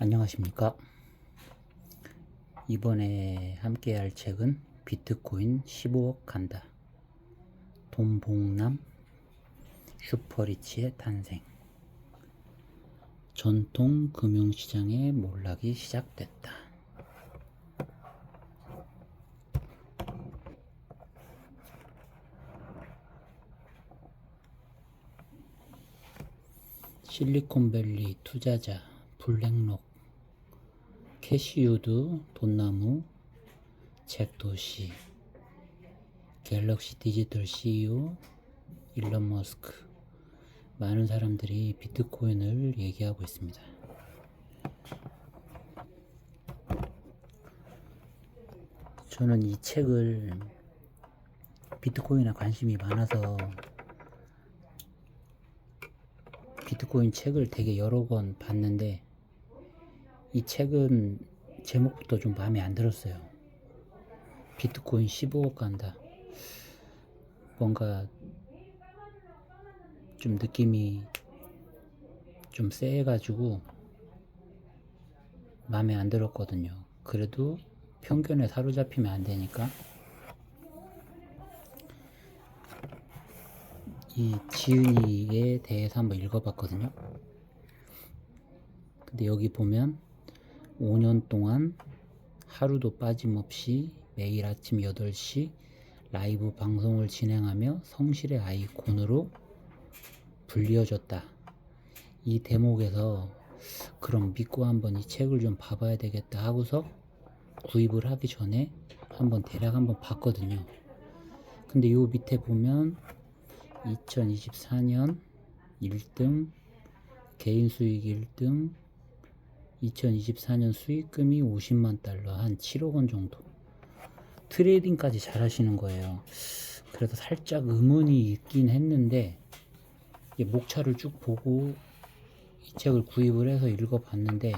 안녕하십니까. 이번에 함께 할 책은 비트코인 15억 간다. 돈봉남 슈퍼리치의 탄생. 전통 금융시장의 몰락이 시작됐다. 실리콘밸리 투자자 블랙록 캐시우드 돈나무 잭도시 갤럭시 디지털 CEO 일론 머스크 많은 사람들이 비트코인을 얘기하고 있습니다. 저는 이 책을 비트코인에 관심이 많아서 비트코인 책을 되게 여러 권 봤는데 이 책은 제목부터 좀 마음에 안 들었어요. 비트코인 15억 간다. 뭔가 좀 느낌이 좀 세가지고 마음에 안 들었거든요. 그래도 편견에 사로잡히면 안 되니까 이 지은이에 대해서 한번 읽어봤거든요. 근데 여기 보면 5년 동안 하루도 빠짐없이 매일 아침 8시 라이브 방송을 진행하며 성실의 아이콘으로 불리워졌다. 이 대목에서 그럼 믿고 한번 이 책을 좀 봐봐야 되겠다 하고서 구입을 하기 전에 한번 대략 한번 봤거든요. 근데 요 밑에 보면 2024년 1등 개인 수익 1등 2024년 수익금이 50만 달러 한 7억 원 정도 트레이딩까지 잘 하시는 거예요 그래서 살짝 의문이 있긴 했는데 목차를 쭉 보고 이 책을 구입을 해서 읽어봤는데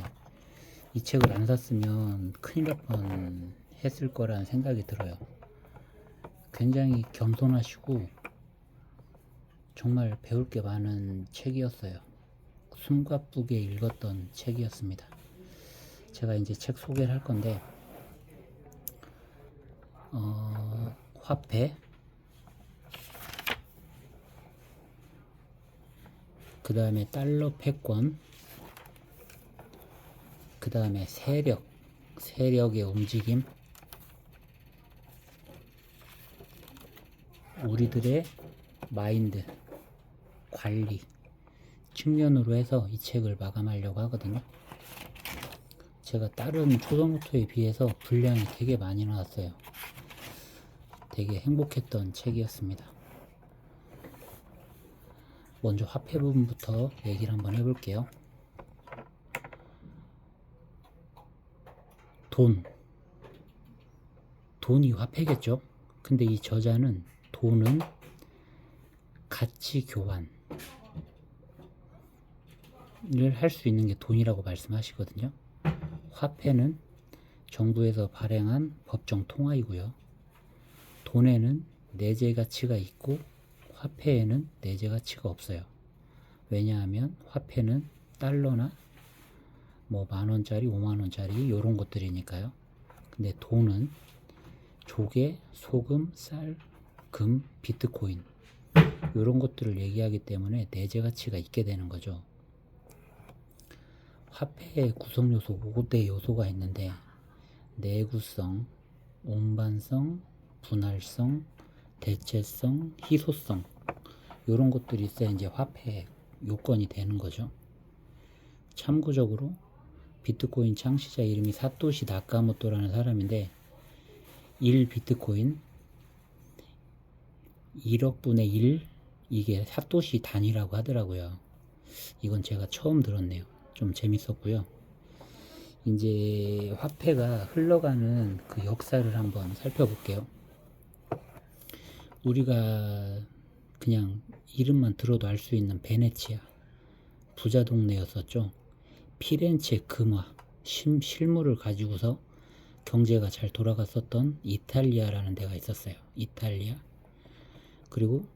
이 책을 안 샀으면 큰일 날 뻔 했을 거라는 생각이 들어요 굉장히 겸손하시고 정말 배울 게 많은 책이었어요. 숨가쁘게 읽었던 책이었습니다. 제가 이제 책 소개를 할 건데, 어, 화폐, 그 다음에 달러 패권, 그 다음에 세력, 세력의 움직임, 우리들의 마인드, 관리. 측면으로 해서 이 책을 마감하려고 하거든요. 제가 다른 초등노트에 비해서 분량이 되게 많이 나왔어요. 되게 행복했던 책이었습니다. 먼저 화폐 부분부터 얘기를 한번 해볼게요. 돈. 돈이 화폐겠죠? 근데 이 저자는 돈은 가치 교환을 할 수 있는 게 돈이라고 말씀하시거든요. 화폐는 정부에서 발행한 법정 통화이고요. 돈에는 내재 가치가 있고 화폐에는 내재 가치가 없어요. 왜냐하면 화폐는 달러나 뭐 만원짜리, 오만원짜리 이런 것들이니까요. 근데 돈은 조개, 소금, 쌀, 금, 비트코인 이런 것들을 얘기하기 때문에 내재 가치가 있게 되는 거죠. 화폐의 구성 요소 5대 요소가 있는데 내구성, 운반성, 분할성, 대체성, 희소성 이런 것들이 있어야 이제 화폐 요건이 되는 거죠. 참고적으로 비트코인 창시자 이름이 사토시 나카모토라는 사람인데 1 비트코인 1억 분의 1 이게 사토시 단위라고 하더라고요. 이건 제가 처음 들었네요. 좀 재밌었고요. 이제 화폐가 흘러가는 그 역사를 한번 살펴볼게요. 우리가 그냥 이름만 들어도 알 수 있는 베네치아 부자 동네였었죠. 피렌체 금화 심, 실물을 가지고서 경제가 잘 돌아갔었던 이탈리아라는 데가 있었어요. 이탈리아. 그리고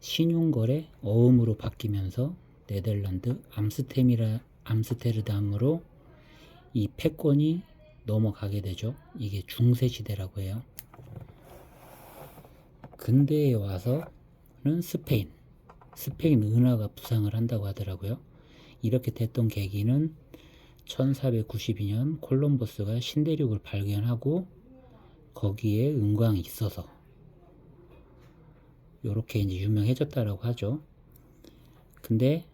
신용거래 어음으로 바뀌면서 네덜란드 암스템이라 암스테르담으로 이 패권이 넘어가게 되죠. 이게 중세 시대라고 해요. 근대에 와서는 스페인, 스페인 은하가 부상을 한다고 하더라고요. 이렇게 됐던 계기는 1492년 콜럼버스가 신대륙을 발견하고 거기에 은광이 있어서 요렇게 이제 유명해졌다라고 하죠. 근데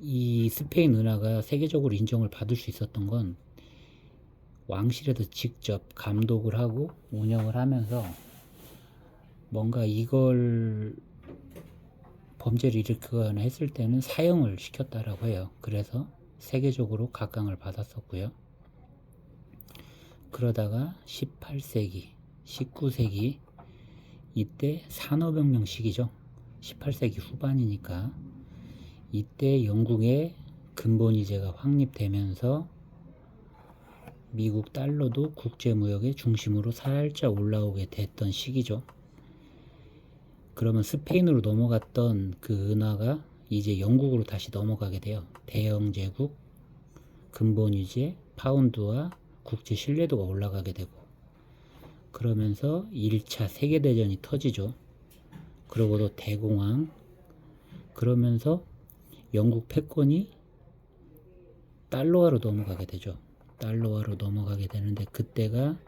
이 스페인 은하가 세계적으로 인정을 받을 수 있었던 건 왕실에서 직접 감독을 하고 운영을 하면서 뭔가 이걸 범죄를 일으키거나 했을 때는 사형을 시켰다라고 해요. 그래서 세계적으로 각광을 받았었고요. 그러다가 18세기, 19세기 이때 산업혁명 시기죠. 18세기 후반이니까 이때 영국의 근본이제가 확립되면서 미국 달러도 국제무역의 중심으로 살짝 올라오게 됐던 시기죠. 그러면 스페인으로 넘어갔던 그 은화가 이제 영국으로 다시 넘어가게 돼요. 대영 제국, 근본유제, 파운드와 국제 신뢰도가 올라가게 되고 그러면서 1차 세계대전이 터지죠. 그러고도 대공황 그러면서 영국 패권이 달러화로 넘어가게 되죠. 달러화로 넘어가게 되는데 그때가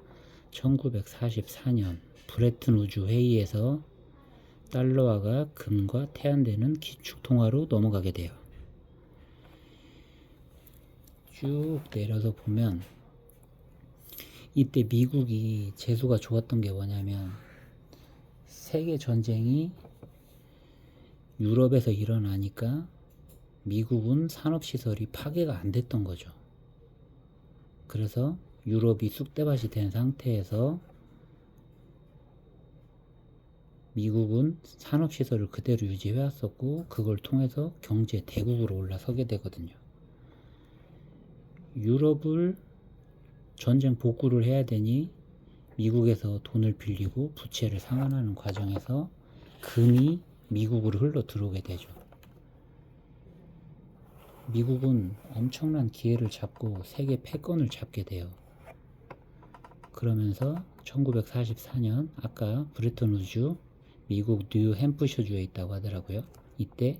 1944년 브레튼 우주 회의에서 달러화가 금과 태안되는 기축통화로 넘어가게 돼요. 쭉 내려서 보면 이때 미국이 재수가 좋았던 게 뭐냐면 세계 전쟁이 유럽에서 일어나니까 미국은 산업시설이 파괴가 안 됐던 거죠. 그래서 유럽이 쑥대밭이 된 상태에서 미국은 산업시설을 그대로 유지해 왔었고 그걸 통해서 경제 대국으로 올라서게 되거든요. 유럽을 전쟁 복구를 해야 되니 미국에서 돈을 빌리고 부채를 상환하는 과정에서 금이 미국으로 흘러 들어오게 되죠. 미국은 엄청난 기회를 잡고 세계 패권을 잡게 돼요. 그러면서 1944년 아까 브레턴 우주 미국 뉴 햄프셔주에 있다고 하더라고요. 이때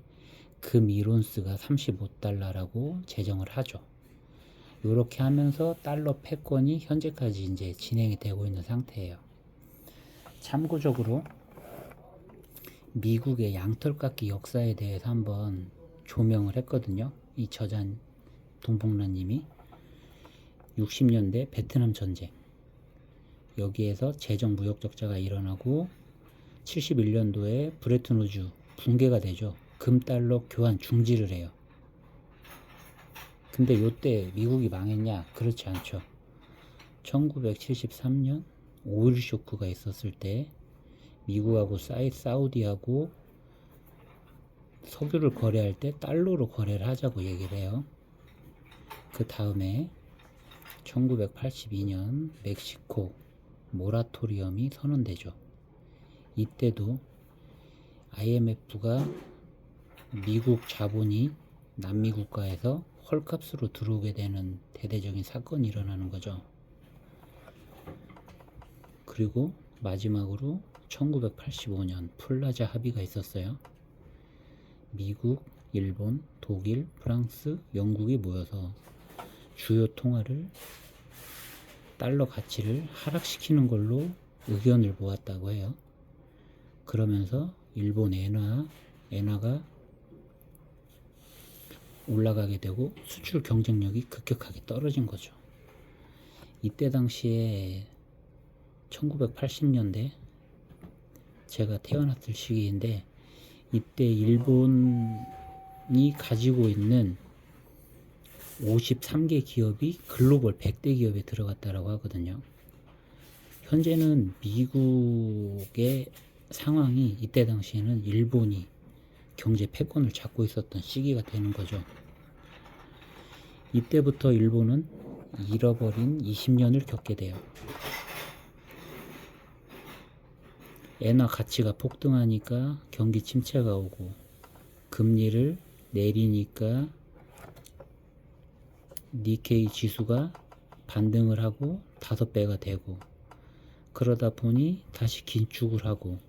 금 1온스가 35달러라고 제정을 하죠. 이렇게 하면서 달러 패권이 현재까지 이제 진행이 되고 있는 상태예요. 참고적으로 미국의 양털깎기 역사에 대해서 한번 조명을 했거든요. 이 저잔 동봉란님이 60년대 베트남 전쟁 여기에서 재정 무역 적자가 일어나고 71년도에 브레튼 우주 붕괴가 되죠. 금달러 교환 중지를 해요. 근데 요때 미국이 망했냐? 그렇지 않죠. 1973년 오일 쇼크가 있었을 때 미국하고 사이 사우디하고 석유를 거래할 때 달러로 거래를 하자고 얘기를 해요. 그 다음에 1982년 멕시코 모라토리엄이 선언되죠. 이때도 IMF가 미국 자본이 남미 국가에서 헐값으로 들어오게 되는 대대적인 사건이 일어나는 거죠. 그리고 마지막으로 1985년 플라자 합의가 있었어요. 미국, 일본, 독일, 프랑스, 영국이 모여서 주요 통화를 달러 가치를 하락시키는 걸로 의견을 모았다고 해요. 그러면서 일본 엔화, 엔화가 올라가게 되고 수출 경쟁력이 급격하게 떨어진 거죠. 이때 당시에 1980년대 제가 태어났을 시기인데 이때 일본이 가지고 있는 53개 기업이 글로벌 100대 기업에 들어갔다라고 하거든요. 현재는 미국의 상황이 이때 당시에는 일본이 경제 패권을 잡고 있었던 시기가 되는 거죠. 이때부터 일본은 잃어버린 20년을 겪게 돼요. 엔화 가치가 폭등하니까 경기 침체가 오고 금리를 내리니까 니케이 지수가 반등을 하고 다섯 배가 되고 그러다 보니 다시 긴축을 하고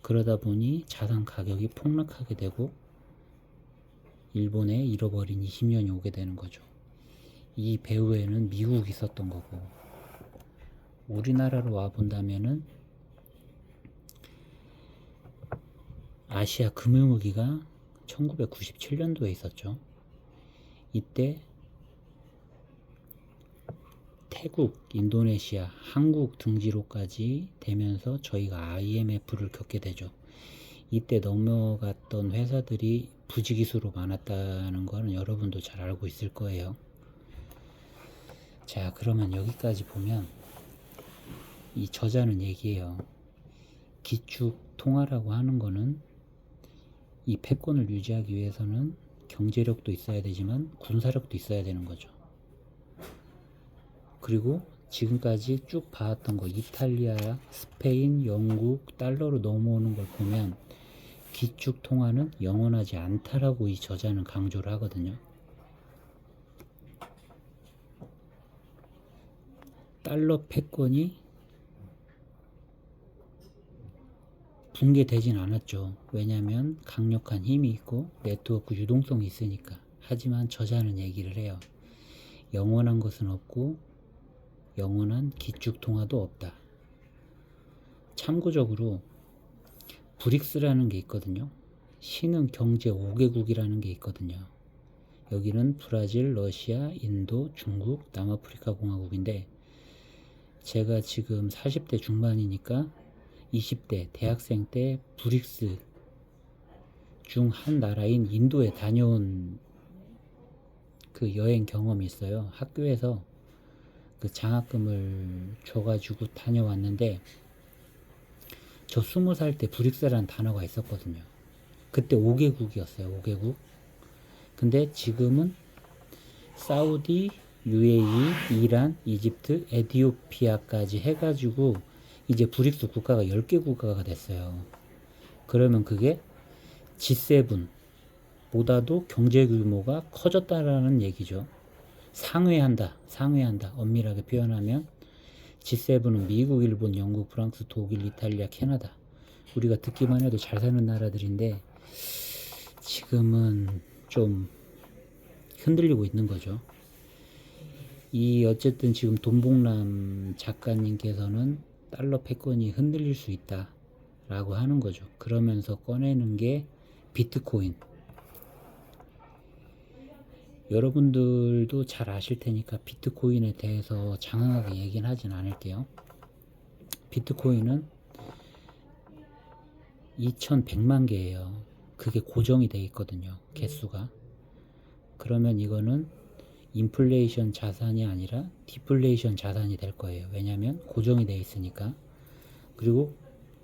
그러다 보니 자산 가격이 폭락하게 되고 일본에 잃어버린 20년이 오게 되는 거죠. 이 배후에는 미국이 있었던 거고 우리나라로 와 본다면은 아시아 금융위기가 1997년도에 있었죠. 이때 태국, 인도네시아, 한국 등지로까지 되면서 저희가 IMF를 겪게 되죠. 이때 넘어갔던 회사들이 부지기수로 많았다는 거는 여러분도 잘 알고 있을 거예요. 자, 그러면 여기까지 보면 이 저자는 얘기해요. 기축 통화라고 하는 거는 이 패권을 유지하기 위해서는 경제력도 있어야 되지만 군사력도 있어야 되는 거죠. 그리고 지금까지 쭉 봐왔던 거 이탈리아, 스페인, 영국, 달러로 넘어오는 걸 보면 기축 통화는 영원하지 않다라고 이 저자는 강조를 하거든요. 달러 패권이 붕괴되진 않았죠. 왜냐하면 강력한 힘이 있고 네트워크 유동성이 있으니까. 하지만 저자는 얘기를 해요. 영원한 것은 없고 영원한 기축 통화도 없다. 참고적으로 브릭스라는 게 있거든요. 신흥 경제 5개국이라는 게 있거든요. 여기는 브라질, 러시아, 인도, 중국, 남아프리카 공화국인데 제가 지금 40대 중반이니까 20대 대학생 때 브릭스 중 한 나라인 인도에 다녀온 그 여행 경험이 있어요. 학교에서 그 장학금을 줘가지고 다녀왔는데 저 스무 살때 브릭스라는 단어가 있었거든요. 그때 5개국이었어요. 5개국. 근데 지금은 사우디, UAE, 이란, 이집트, 에디오피아까지 해가지고 이제 브릭스 국가가 10개 국가가 됐어요. 그러면 그게 G7 보다도 경제 규모가 커졌다라는 얘기죠. 상회한다, 상회한다. 엄밀하게 표현하면 G7은 미국, 일본, 영국, 프랑스, 독일, 이탈리아, 캐나다. 우리가 듣기만 해도 잘 사는 나라들인데 지금은 좀 흔들리고 있는 거죠. 이 어쨌든 지금 돈봉남 작가님께서는 달러 패권이 흔들릴 수 있다 라고 하는 거죠. 그러면서 꺼내는 게 비트코인. 여러분들도 잘 아실 테니까 비트코인에 대해서 장황하게 얘기는 하진 않을게요. 비트코인은 2100만 개예요. 그게 고정이 돼 있거든요. 개수가. 그러면 이거는 인플레이션 자산이 아니라 디플레이션 자산이 될 거예요. 왜냐하면 고정이 돼 있으니까. 그리고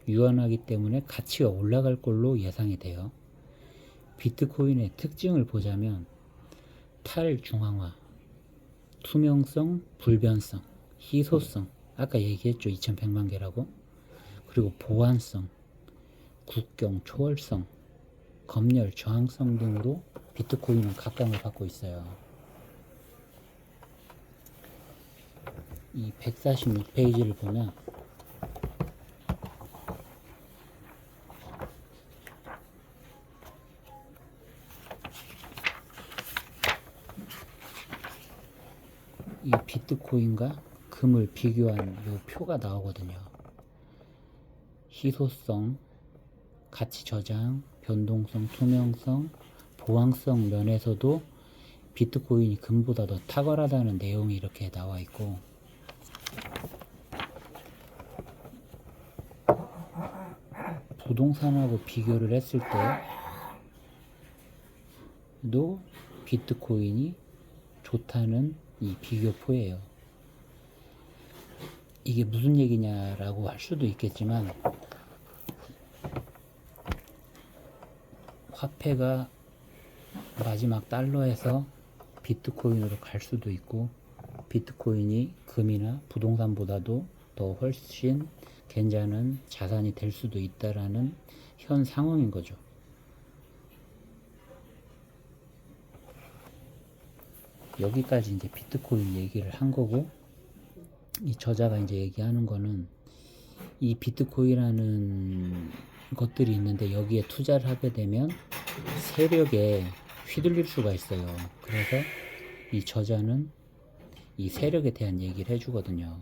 유한하기 때문에 가치가 올라갈 걸로 예상이 돼요. 비트코인의 특징을 보자면 탈중앙화, 투명성, 불변성, 희소성, 아까 얘기했죠. 2100만 개라고. 그리고 보안성, 국경 초월성, 검열 저항성 등으로 비트코인은 각광을 받고 있어요. 이 146페이지를 보면 이 비트코인과 금을 비교한 요 표가 나오거든요. 희소성, 가치 저장, 변동성, 투명성, 보안성 면에서도 비트코인이 금보다 더 탁월하다는 내용이 이렇게 나와 있고 부동산하고 비교를 했을 때도 비트코인이 좋다는 이 비교표예요. 이게 무슨 얘기냐라고 할 수도 있겠지만 화폐가 마지막 달러에서 비트코인으로 갈 수도 있고 비트코인이 금이나 부동산보다도 더 훨씬 괜찮은 자산이 될 수도 있다라는 현 상황인 거죠. 여기까지 이제 비트코인 얘기를 한 거고 이 저자가 이제 얘기하는 거는 이 비트코인이라는 것들이 있는데 여기에 투자를 하게 되면 세력에 휘둘릴 수가 있어요. 그래서 이 저자는 이 세력에 대한 얘기를 해주거든요.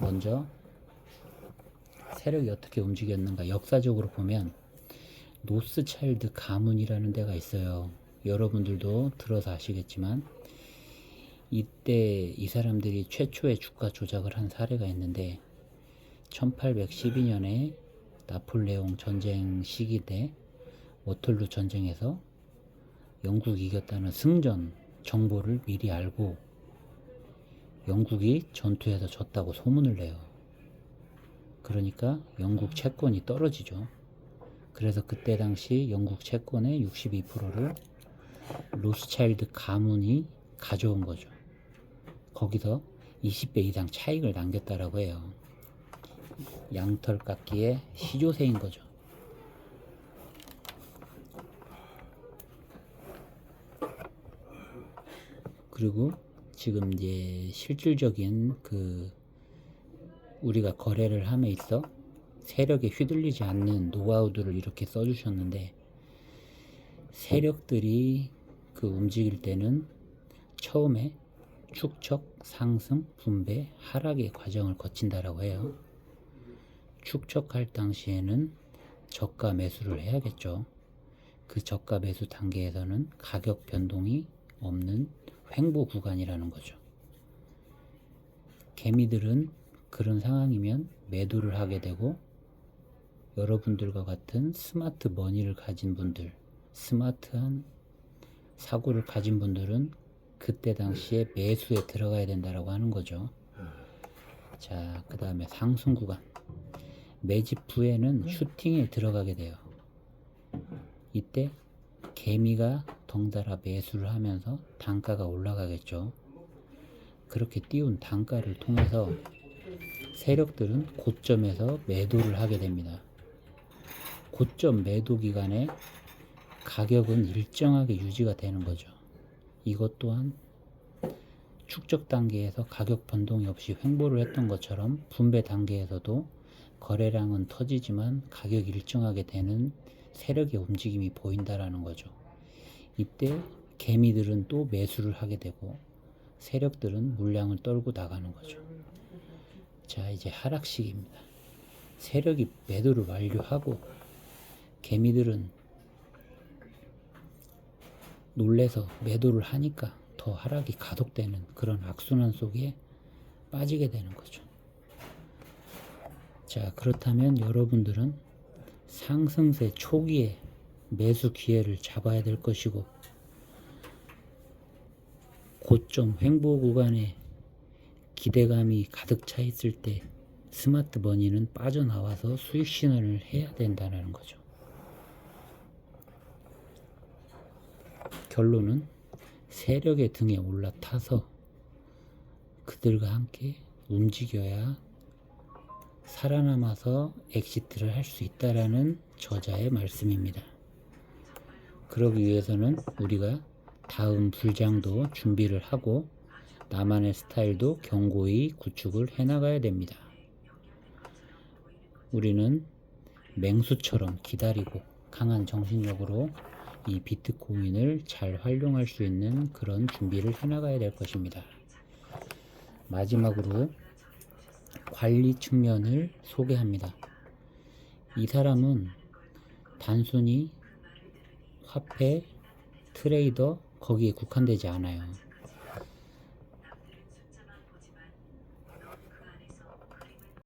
먼저 세력이 어떻게 움직였는가 역사적으로 보면 노스차일드 가문이라는 데가 있어요. 여러분들도 들어서 아시겠지만 이때 이 사람들이 최초의 주가 조작을 한 사례가 있는데 1812년에 나폴레옹 전쟁 시기 때 워털루 전쟁에서 영국이 이겼다는 승전 정보를 미리 알고 영국이 전투에서 졌다고 소문을 내요. 그러니까 영국 채권이 떨어지죠. 그래서 그때 당시 영국 채권의 62%를 로스차일드 가문이 가져온 거죠. 거기서 20배 이상 차익을 남겼다라고 해요. 양털 깎기의 시조세인 거죠. 그리고 지금 이제 실질적인 그 우리가 거래를 함에 있어 세력에 휘둘리지 않는 노하우들을 이렇게 써주셨는데 세력들이 그 움직일 때는 처음에 축적, 상승, 분배, 하락의 과정을 거친다라고 해요. 축적할 당시에는 저가 매수를 해야겠죠. 그 저가 매수 단계에서는 가격 변동이 없는 횡보 구간이라는 거죠. 개미들은 그런 상황이면 매도를 하게 되고 여러분들과 같은 스마트 머니를 가진 분들, 스마트한 사고를 가진 분들은 그때 당시에 매수에 들어가야 된다라고 하는 거죠. 자, 그 다음에 상승 구간. 매집 후에는 슈팅에 들어가게 돼요. 이때 개미가 덩달아 매수를 하면서 단가가 올라가겠죠. 그렇게 띄운 단가를 통해서 세력들은 고점에서 매도를 하게 됩니다. 고점 매도 기간에 가격은 일정하게 유지가 되는 거죠. 이것 또한 축적 단계에서 가격 변동이 없이 횡보를 했던 것처럼 분배 단계에서도 거래량은 터지지만 가격이 일정하게 되는 세력의 움직임이 보인다라는 거죠. 이때 개미들은 또 매수를 하게 되고 세력들은 물량을 떨고 나가는 거죠. 자, 이제 하락식입니다. 세력이 매도를 완료하고 개미들은 놀래서 매도를 하니까 더 하락이 가속되는 그런 악순환 속에 빠지게 되는 거죠. 자, 그렇다면 여러분들은 상승세 초기에 매수 기회를 잡아야 될 것이고 고점 횡보 구간에 기대감이 가득 차 있을 때 스마트 머니는 빠져나와서 수익 신호를 해야 된다는 거죠. 결론은 세력의 등에 올라타서 그들과 함께 움직여야 살아남아서 엑시트를 할 수 있다라는 저자의 말씀입니다. 그러기 위해서는 우리가 다음 불장도 준비를 하고 나만의 스타일도 견고히 구축을 해나가야 됩니다. 우리는 맹수처럼 기다리고 강한 정신력으로 이 비트코인을 잘 활용할 수 있는 그런 준비를 해나가야 될 것입니다. 마지막으로 관리 측면을 소개합니다. 이 사람은 단순히 화폐, 트레이더, 거기에 국한되지 않아요.